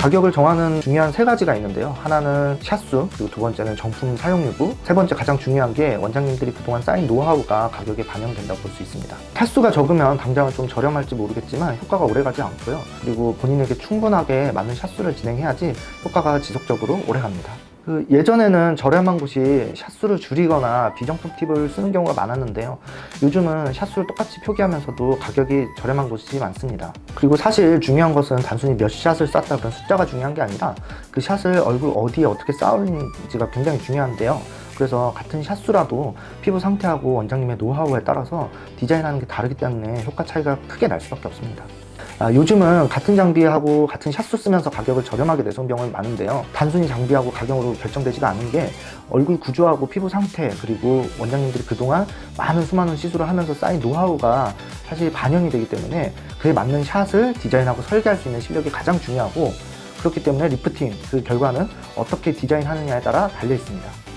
가격을 정하는 중요한 세 가지가 있는데요. 하나는 샷수, 그리고 두 번째는 정품 사용 여부, 세 번째 가장 중요한 게 원장님들이 그동안 쌓인 노하우가 가격에 반영된다고 볼 수 있습니다. 샷수가 적으면 당장은 좀 저렴할지 모르겠지만 효과가 오래가지 않고요. 그리고 본인에게 충분하게 맞는 샷수를 진행해야지 효과가 지속적으로 오래갑니다. 그 예전에는 저렴한 곳이 샷수를 줄이거나 비정품 팁을 쓰는 경우가 많았는데요. 요즘은 샷수를 똑같이 표기하면서도 가격이 저렴한 곳이 많습니다. 그리고 사실 중요한 것은 단순히 몇 샷을 쐈다 그런 숫자가 중요한 게 아니라 그 샷을 얼굴 어디에 어떻게 쌓을지가 굉장히 중요한데요. 그래서 같은 샷수라도 피부 상태하고 원장님의 노하우에 따라서 디자인하는 게 다르기 때문에 효과 차이가 크게 날 수밖에 없습니다. 아, 요즘은 같은 장비하고 같은 샷수 쓰면서 가격을 저렴하게 내세운 병원이 많은데요. 단순히 장비하고 가격으로 결정되지가 않은 게 얼굴 구조하고 피부 상태 그리고 원장님들이 그동안 많은 수많은 시술을 하면서 쌓인 노하우가 사실 반영이 되기 때문에 그에 맞는 샷을 디자인하고 설계할 수 있는 실력이 가장 중요하고 그렇기 때문에 리프팅 그 결과는 어떻게 디자인하느냐에 따라 달려 있습니다.